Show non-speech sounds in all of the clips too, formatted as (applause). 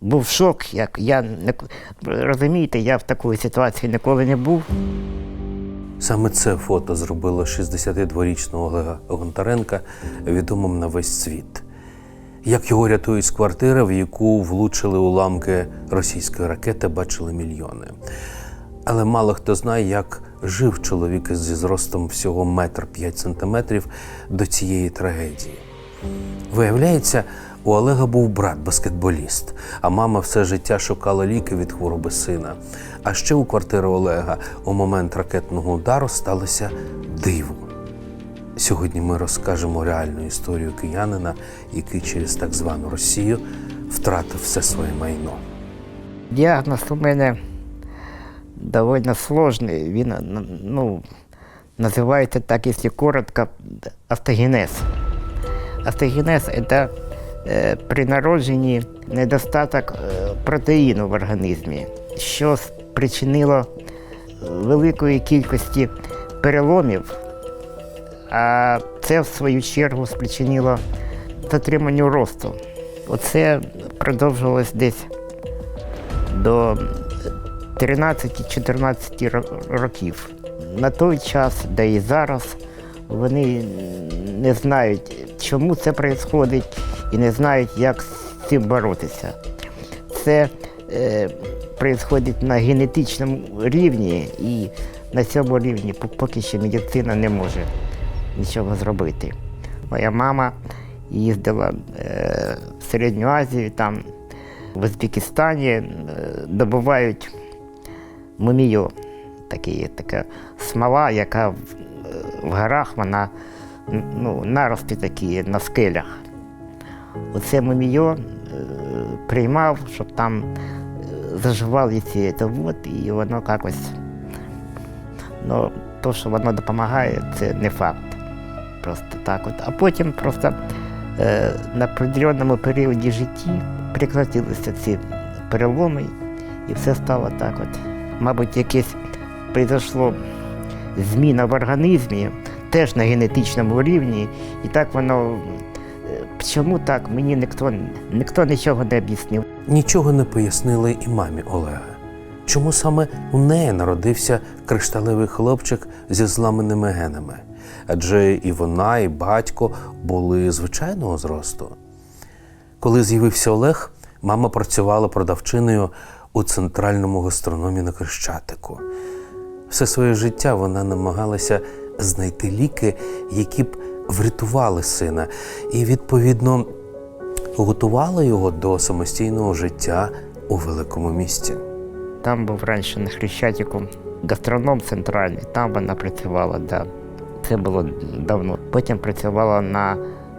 Був шок, як я не розумієте, я в такій ситуації ніколи не був. Саме це фото зробило 62-річного Олега Гонтаренка відомим на весь світ. Як його рятують з квартири, в яку влучили уламки російської ракети, бачили мільйони. Але мало хто знає, як жив чоловік зі зростом всього метр п'ять сантиметрів до цієї трагедії. Виявляється, у Олега був брат баскетболіст, а мама все життя шукала ліки від хвороби сина. А ще у квартири Олега у момент ракетного удару сталося диво. Сьогодні ми розкажемо реальну історію киянина, який через так звану Росію втратив все своє майно. Діагноз у мене доволі сложний. Він ну, називається так, якщо коротко, автогенез. Автогенез – це при народженні недостаток е, протеїну в організмі, що спричинило великої кількості переломів, а це в свою чергу спричинило затриманню росту. Оце продовжувалось десь до 13-14 років. На той час, де і зараз, вони не знають, чому це відбувається, і не знають, як з цим боротися. Це е, на генетичному рівні, і на цьому рівні поки що медицина не може нічого зробити. Моя мама їздила е, в Середню Азію, там в Узбекистані е, добувають мумію. Такі, така смола, яка в, в горах, вона ну, нарости такі на скелях. Оце мумію е, приймав, щоб там е, заживали ці вот, і воно якось. Ну, то, що воно допомагає, це не факт. Просто так от. А потім просто е, на определеному періоді житті прекратилися ці переломи, і все стало так от. Мабуть, якесь прийшло зміна в організмі, теж на генетичному рівні, і так воно. Чому так? Мені ніхто, ніхто нічого не об'яснив. Нічого не пояснили і мамі Олега. Чому саме у неї народився кришталевий хлопчик зі зламаними генами? Адже і вона, і батько були звичайного зросту. Коли з'явився Олег, мама працювала продавчиною у центральному гастрономі на Хрещатику. Все своє життя вона намагалася знайти ліки, які б врятували сина, і, відповідно, готувала його до самостійного життя у великому місті. Там був раніше на Хрещатику гастроном центральний, там вона працювала, да. Це було давно. Потім працювала на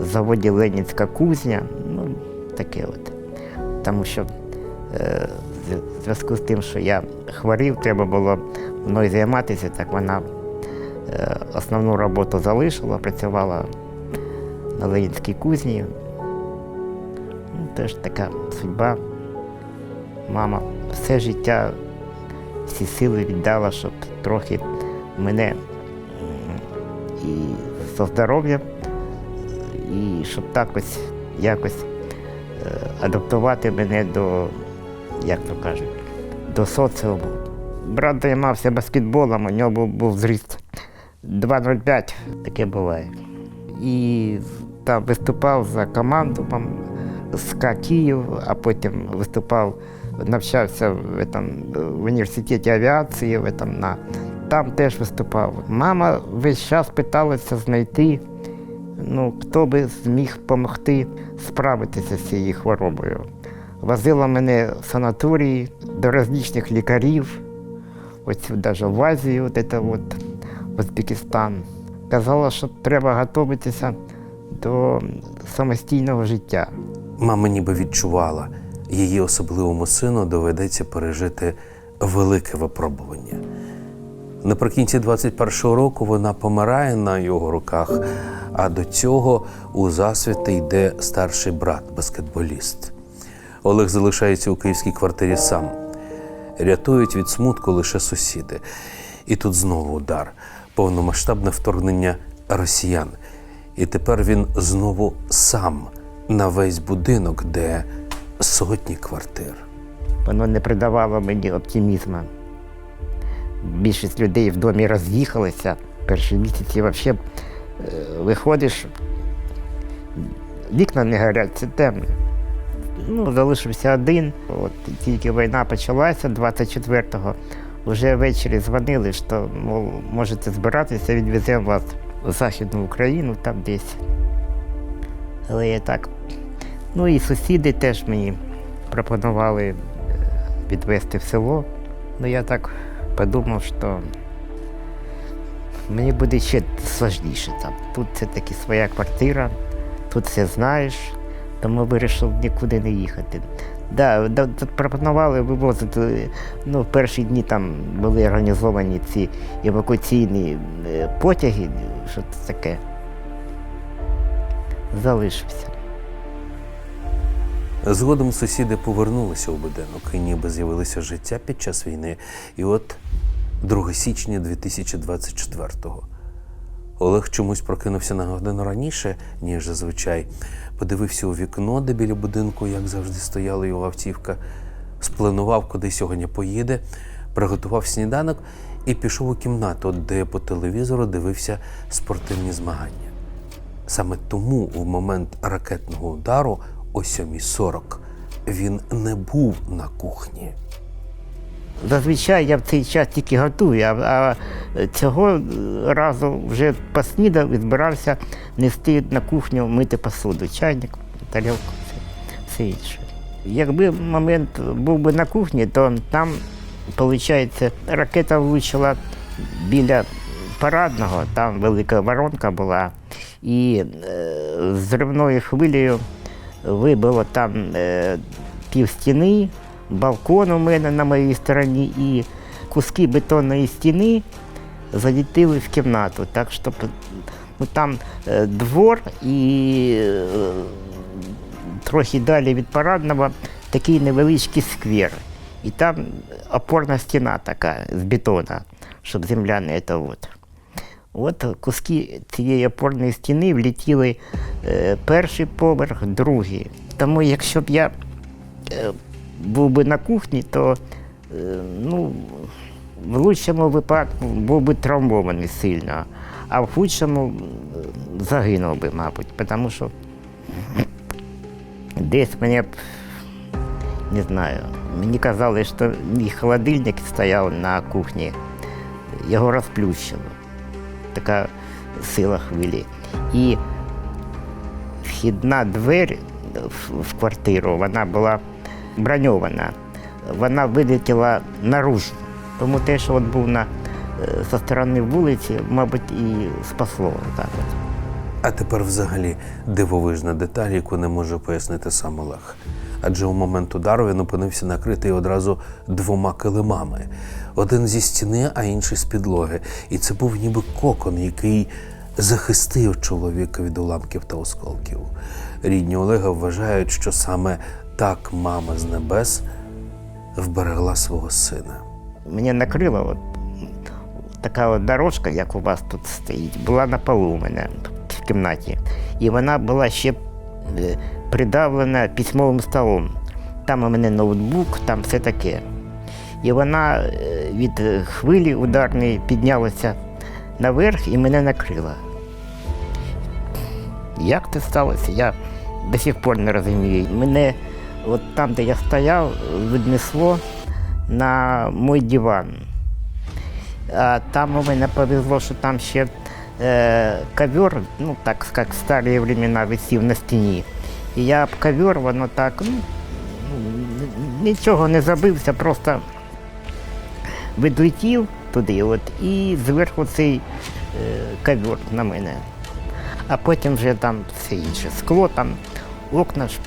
заводі Ленінська кузня, ну, таке от. Тому що е, в зв'язку з тим, що я хворів, треба було мною займатися, так вона основну роботу залишила, працювала на Ленінській кузні. Ну, теж така судьба. Мама все життя, всі сили віддала, щоб трохи мене і за здоров'я, і щоб так ось якось е, адаптувати мене до, як то кажуть, до соціуму. Брат займався баскетболом, у нього був, був зріст 2,05, таке буває. І там виступав за команду там, СКА Київ, а потім виступав, навчався в, этом, в університеті авіації, в этом, на, там теж виступав. Мама весь час питалася знайти, ну, хто би зміг допомогти справитися з цією хворобою. Возила мене в санаторії до різних лікарів, ось навіть в Азію, от це от, Узбекистан. Казала, що треба готуватися до самостійного життя. Мама ніби відчувала, її особливому сину доведеться пережити велике випробування. Наприкінці 21-го року вона помирає на його руках, а до цього у засвіти йде старший брат, баскетболіст. Олег залишається у київській квартирі сам. Рятують від смутку лише сусіди. І тут знову удар, повномасштабне вторгнення росіян. І тепер він знову сам на весь будинок, де сотні квартир. Воно не придавало мені оптимізму. Більшість людей в домі роз'їхалися. Перші місяці взагалі е, виходиш, вікна не горять, це темно. Ну, залишився один. От тільки війна почалася 24-го. Вже ввечері дзвонили, що мов, можете збиратися, відвеземо вас в Західну Україну, там десь. Але я так. Ну і сусіди теж мені пропонували е, відвезти в село. Ну я так подумав, що мені буде ще складніше там. Тут це таки своя квартира, тут все знаєш, тому вирішив нікуди не їхати. Да, пропонували вивозити, ну, в перші дні там були організовані ці евакуаційні е, потяги, що це таке. Залишився. Згодом сусіди повернулися у будинок і ніби з'явилося життя під час війни. І от 2 січня 2024-го. Олег чомусь прокинувся на годину раніше, ніж зазвичай. Подивився у вікно, де біля будинку, як завжди, стояла його автівка, спланував, куди сьогодні поїде, приготував сніданок і пішов у кімнату, де по телевізору дивився спортивні змагання. Саме тому в момент ракетного удару о 7.40 він не був на кухні. Зазвичай я в цей час тільки готую, а, а цього разу вже поснідав і збирався нести на кухню мити посуду, чайник, тарілку, все, все інше. Якби момент був би на кухні, то там, виходить, ракета влучила біля парадного, там велика воронка була, і е, зривною хвилею вибило там е, пів стіни, балкон у мене на моїй стороні і куски бетонної стіни залітили в кімнату. Так що ну, там е, двор і е, трохи далі від парадного такий невеличкий сквер. І там опорна стіна така з бетона, щоб земля не це от. От куски цієї опорної стіни влетіли е, перший поверх, другий. Тому якщо б я був би на кухні, то е, ну, в лучшому випадку був би травмований сильно, а в худшому е, загинув би, мабуть, тому що десь мене б, не знаю, мені казали, що мій холодильник стояв на кухні, його розплющило така сила хвилі. І вхідна двері в, в квартиру, вона була броньована, вона вилетіла наружу. Тому те, що от був на, е, зі сторони вулиці, мабуть, і спасло. Так от. А тепер взагалі дивовижна деталь, яку не може пояснити сам Олег. Адже у момент удару він опинився накритий одразу двома килимами: один зі стіни, а інший з підлоги. І це був ніби кокон, який захистив чоловіка від уламків та осколків. Рідні Олега вважають, що саме так мама з небес вберегла свого сина. Мене накрила от, така от дорожка, як у вас тут стоїть, була на полу у мене в кімнаті. І вона була ще е, придавлена письмовим столом. Там у мене ноутбук, там все таке. І вона е, від хвилі ударної піднялася наверх і мене накрила. Як це сталося, я до сих пор не розумію. Мене от там, де я стояв, віднесло на мій диван. А там у мене повезло, що там ще е, ковер, ну так як в старі времена висів на стіні. І я об ковер, воно так, ну, ну, нічого не забився, просто відлетів туди, от, і зверху цей е, ковер на мене. А потім вже там все інше. Скло, там, окна ж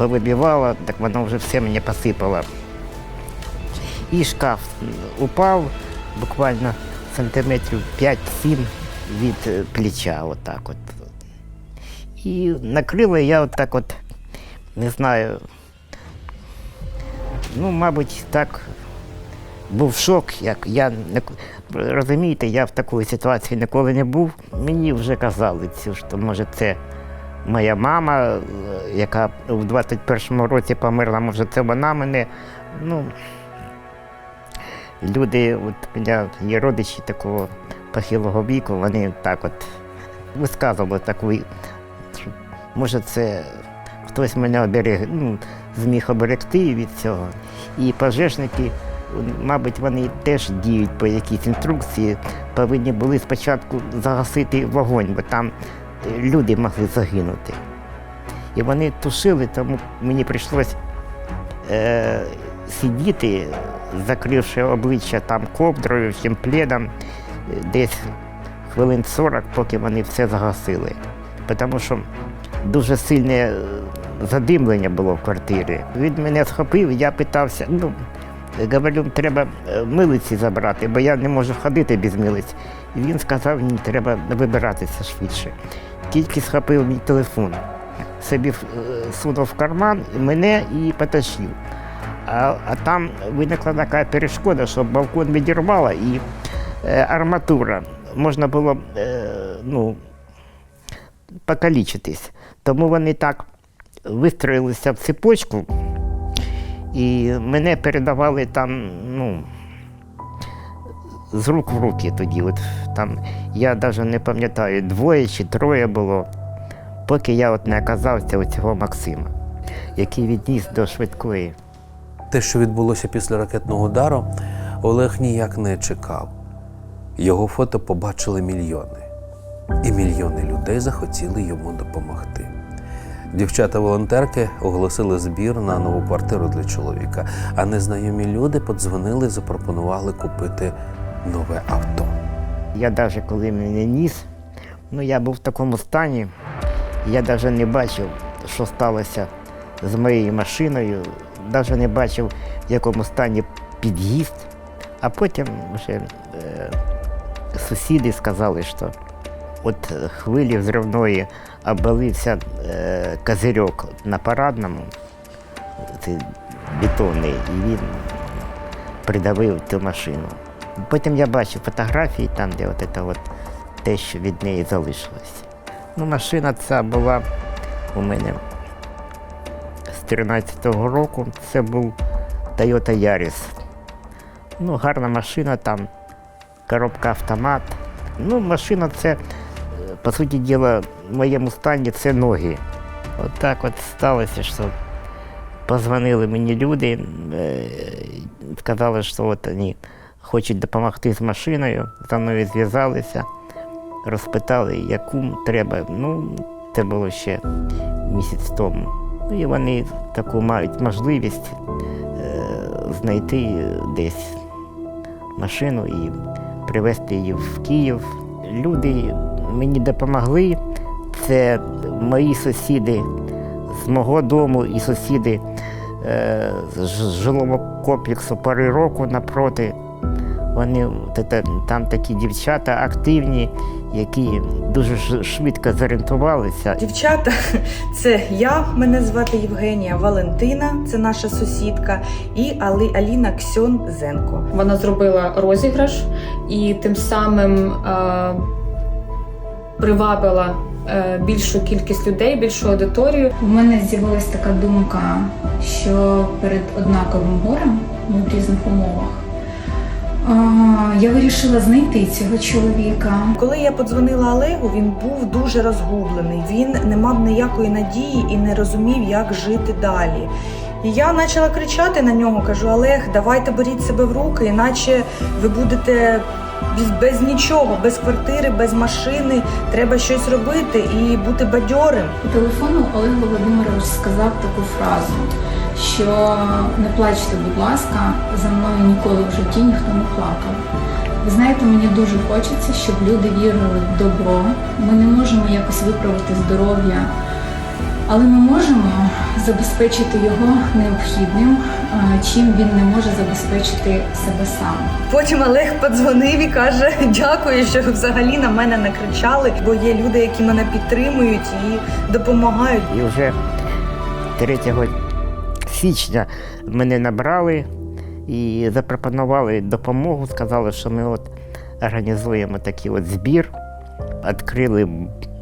повибивало, так воно вже все мені посипало. І шкаф упав буквально сантиметрів 5-7 від плеча, отак от. І накрило я отак от, не знаю, ну, мабуть, так був шок, як я розумієте, я в такій ситуації ніколи не був. Мені вже казали, що може це моя мама, е, яка в 21-му році померла, може, це вона мене. Ну, люди, от у мене є родичі такого похилого віку, вони так от висказували таку, може, це хтось мене оберег, ну, зміг оберегти від цього. І пожежники, мабуть, вони теж діють по якійсь інструкції, повинні були спочатку загасити вогонь, бо там люди могли загинути. І вони тушили, тому мені прийшлося е, сидіти, закривши обличчя там ковдрою, всім пледом, е, десь хвилин 40, поки вони все загасили. Тому що дуже сильне е, задимлення було в квартирі. Він мене схопив, я питався, ну, говорю, треба е, милиці забрати, бо я не можу ходити без милиць. І він сказав, ні, треба вибиратися швидше. Тільки схопив мій телефон, собі е, сунув в карман мене і потащив. А, а там виникла така перешкода, що балкон відірвало і е, арматура. Можна було е, ну, покалічитись. Тому вони так вистроїлися в цепочку, і мене передавали там, ну, з рук в руки тоді. От, там, я навіть не пам'ятаю, двоє чи троє було, поки я от не оказався у цього Максима, який відніс до швидкої. Те, що відбулося після ракетного удару, Олег ніяк не чекав. Його фото побачили мільйони, і мільйони людей захотіли йому допомогти. Дівчата-волонтерки оголосили збір на нову квартиру для чоловіка, а незнайомі люди подзвонили і запропонували купити нове авто. Я навіть коли мене ніс, ну я був в такому стані, я навіть не бачив, що сталося з моєю машиною, навіть не бачив, в якому стані під'їзд. А потім вже е, сусіди сказали, що от хвилі взривної обвалився е, козирьок на парадному, цей бетонний, і він придавив ту машину. Потім я бачив фотографії там, де от це от те, що від неї залишилось. Ну, машина ця була у мене з 13-го року. Це був Toyota Yaris. Ну, гарна машина, там коробка автомат. Ну, машина це, е, по суті діла, в моєму стані це ноги. От так от сталося, що позвонили мені люди, е, сказали, що от вони хочуть допомогти з машиною, за мною зв'язалися, розпитали, яку треба. Ну, це було ще місяць тому. Ну і вони таку мають можливість е, знайти десь машину і привезти її в Київ. Люди мені допомогли. Це мої сусіди з мого дому і сусіди е, з жилого комплексу пари року напроти. Вони там такі дівчата активні, які дуже швидко зорієнтувалися. Дівчата, (laughs) це я, мене звати Євгенія Валентина, це наша сусідка, і Али, Аліна Ксьон Зенко. Вона зробила розіграш і тим самим е, привабила е, більшу кількість людей, більшу аудиторію. У мене з'явилася така думка, що перед однаковим горем ми в різних умовах. Я вирішила знайти цього чоловіка. Коли я подзвонила Олегу, він був дуже розгублений. Він не мав ніякої надії і не розумів, як жити далі. І я почала кричати на нього, кажу: Олег, давайте беріть себе в руки, іначе ви будете без, без нічого, без квартири, без машини. Треба щось робити і бути бадьорим. По телефону Олег Володимирович сказав таку фразу, що не плачте, будь ласка, за мною ніколи в житті ніхто не плакав. Ви знаєте, мені дуже хочеться, щоб люди вірили в добро. Ми не можемо якось виправити здоров'я, але ми можемо забезпечити його необхідним, чим він не може забезпечити себе сам. Потім Олег подзвонив і каже: дякую, що взагалі на мене не кричали, бо є люди, які мене підтримують і допомагають. І вже 3 січня мене набрали і запропонували допомогу. Сказали, що ми от організуємо такий от збір, відкрили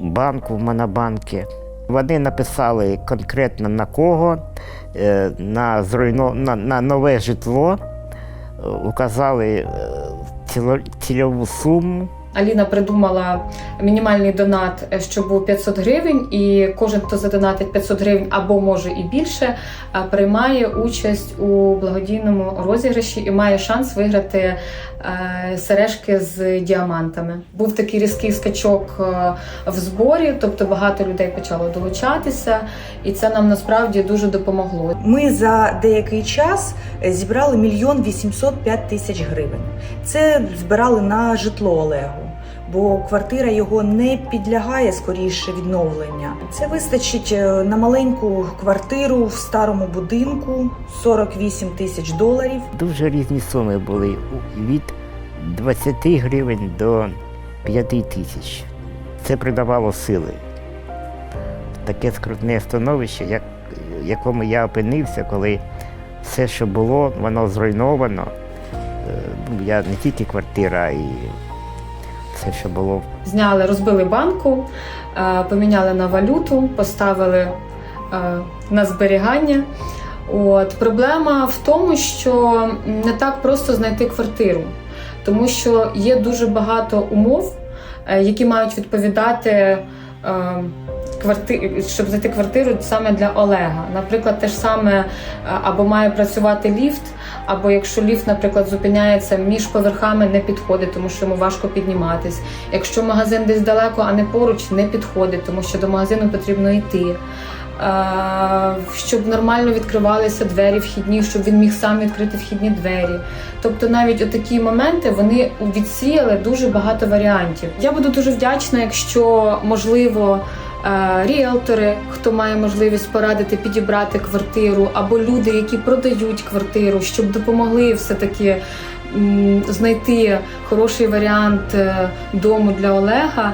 банку в Монобанки. Вони написали конкретно на кого, е, на, зруйно... на, на нове житло, е, указали е, цільову суму. Аліна придумала мінімальний донат, е, що був 500 гривень, і кожен, хто задонатить 500 гривень або може і більше, е, приймає участь у благодійному розіграші і має шанс виграти е, сережки з діамантами. Був такий різкий скачок в зборі, тобто багато людей почало долучатися, і це нам насправді дуже допомогло. Ми за деякий час зібрали мільйон 805 тисяч гривень. Це збирали на житло Олегу, бо квартира його не підлягає скоріше відновлення. Це вистачить е, на маленьку квартиру в старому будинку 48 тисяч доларів. Дуже різні суми були від 20 гривень до 5 тисяч. Це придавало сили. Таке скрутне становище, як, в якому я опинився, коли все, що було, воно зруйновано. Е, ну, Я не тільки квартира, і все, що було Зняли, розбили банку, е, поміняли на валюту, поставили е, на зберігання. От проблема в тому, що не так просто знайти квартиру, тому що є дуже багато умов, е, які мають відповідати. е, кварти- щоб знайти квартиру саме для Олега. Наприклад, те ж саме або має працювати ліфт, або якщо ліфт, наприклад, зупиняється між поверхами, не підходить, тому що йому важко підніматись. Якщо магазин десь далеко, а не поруч, не підходить, тому що до магазину потрібно йти. Е, Щоб нормально відкривалися двері вхідні, щоб він міг сам відкрити вхідні двері. Тобто навіть отакі моменти вони відсіяли дуже багато варіантів. Я буду дуже вдячна, якщо можливо. Е, Ріелтори, хто має можливість порадити підібрати квартиру, або люди, які продають квартиру, щоб допомогли все-таки знайти хороший варіант е, дому для Олега.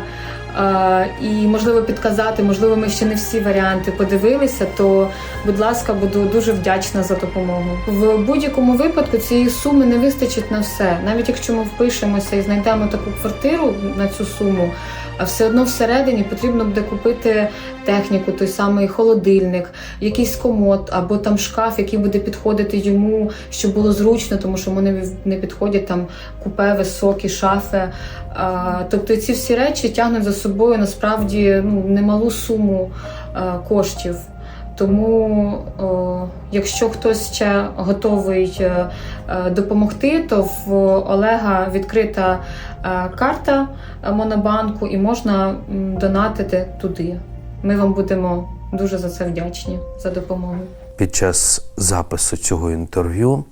Е, І можливо підказати, можливо, ми ще не всі варіанти подивилися. То, будь ласка, буду дуже вдячна за допомогу. В будь-якому випадку цієї суми не вистачить на все. Навіть якщо ми впишемося і знайдемо таку квартиру на цю суму, а все одно всередині потрібно буде купити техніку, той самий холодильник, якийсь комод або там шкаф, який буде підходити йому, щоб було зручно, тому що йому не, підходять там купе, високі шафи. Тобто ці всі речі тягнуть за собою насправді ну, немалу суму а, коштів. Тому, якщо хтось ще готовий е, е, допомогти, то в Олега відкрита е, карта е, Монобанку і можна донатити туди. Ми вам будемо дуже за це вдячні за допомогу. Під час запису цього інтерв'ю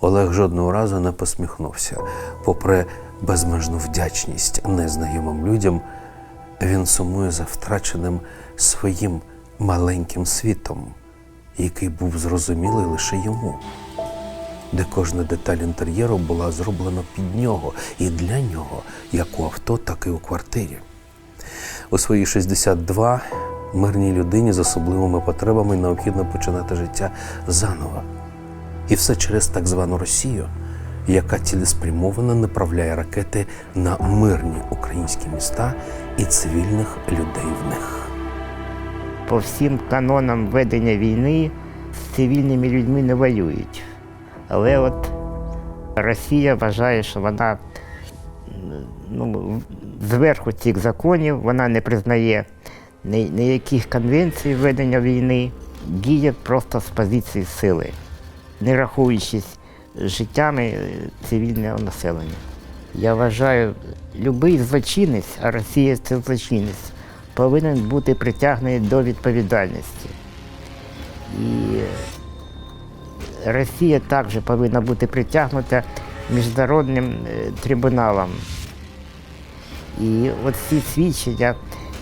Олег жодного разу не посміхнувся. Попри безмежну вдячність незнайомим людям, він сумує за втраченим своїм маленьким світом, який був зрозумілий лише йому, де кожна деталь інтер'єру була зроблена під нього і для нього, як у авто, так і у квартирі. У свої 62 мирній людині з особливими потребами необхідно починати життя заново. І все через так звану Росію, яка цілеспрямовано направляє ракети на мирні українські міста і цивільних людей в них. по всім канонам ведення війни з цивільними людьми не воюють. Але от Росія вважає, що вона ну, зверху цих законів, вона не признає ніяких конвенцій ведення війни, діє просто з позиції сили, не рахуючись життями цивільного населення. Я вважаю, будь-який злочинець, а Росія це злочинець, повинен бути притягнений до відповідальності. І Росія також повинна бути притягнута міжнародним е, трибуналом. І от ці свідчення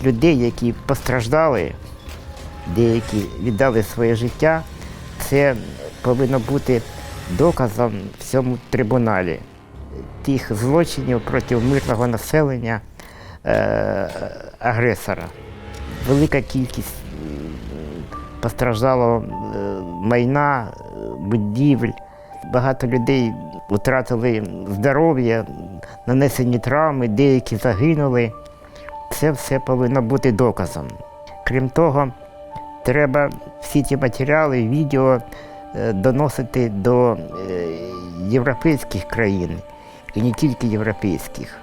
людей, які постраждали, деякі віддали своє життя, це повинно бути доказом в цьому трибуналі тих злочинів проти мирного населення е, агресора. Велика кількість постраждало е, майна, е, будівель. Багато людей втратили здоров'я, нанесені травми, деякі загинули. Це все повинно бути доказом. Крім того, треба всі ці матеріали, відео е, доносити до е, європейських країн, і не тільки європейських,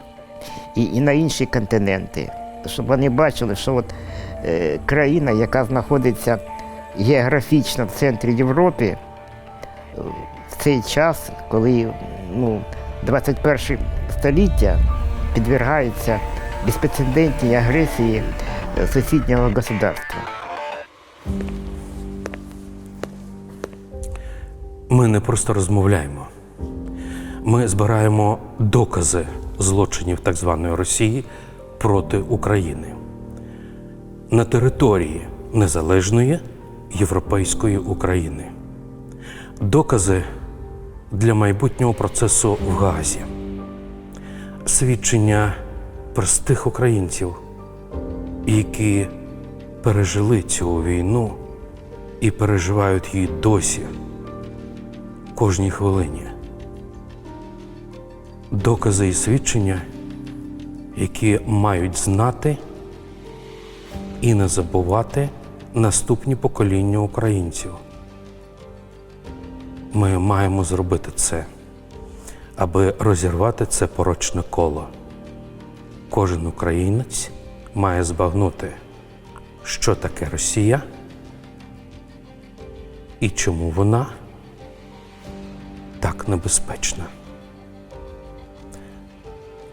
і, і на інші континенти, щоб вони бачили, що от, е, країна, яка знаходиться географічно в центрі Європи, е, в цей час, коли ну, 21 століття підвергається безпрецедентній агресії е, сусіднього государства. Ми не просто розмовляємо. Ми збираємо докази злочинів так званої Росії проти України на території незалежної європейської України. Докази для майбутнього процесу в Газі, свідчення простих українців, які пережили цю війну і переживають її досі кожній хвилині. Докази і свідчення, які мають знати і не забувати наступні покоління українців. Ми маємо зробити це, аби розірвати це порочне коло. Кожен українець має збагнути, що таке Росія і чому вона так небезпечна.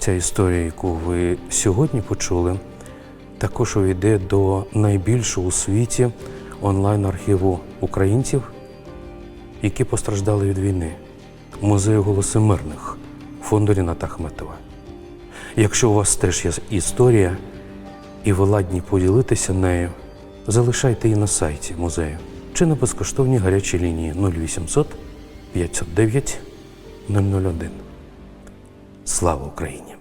Ця історія, яку ви сьогодні почули, також увійде до найбільшого у світі онлайн-архіву українців, які постраждали від війни, музею голоси мирних фонду Ріната Ахметова. Якщо у вас теж є історія, і ви ладні поділитися нею, залишайте її на сайті музею чи на безкоштовній гарячій лінії 0800 509 001. Слава Україні!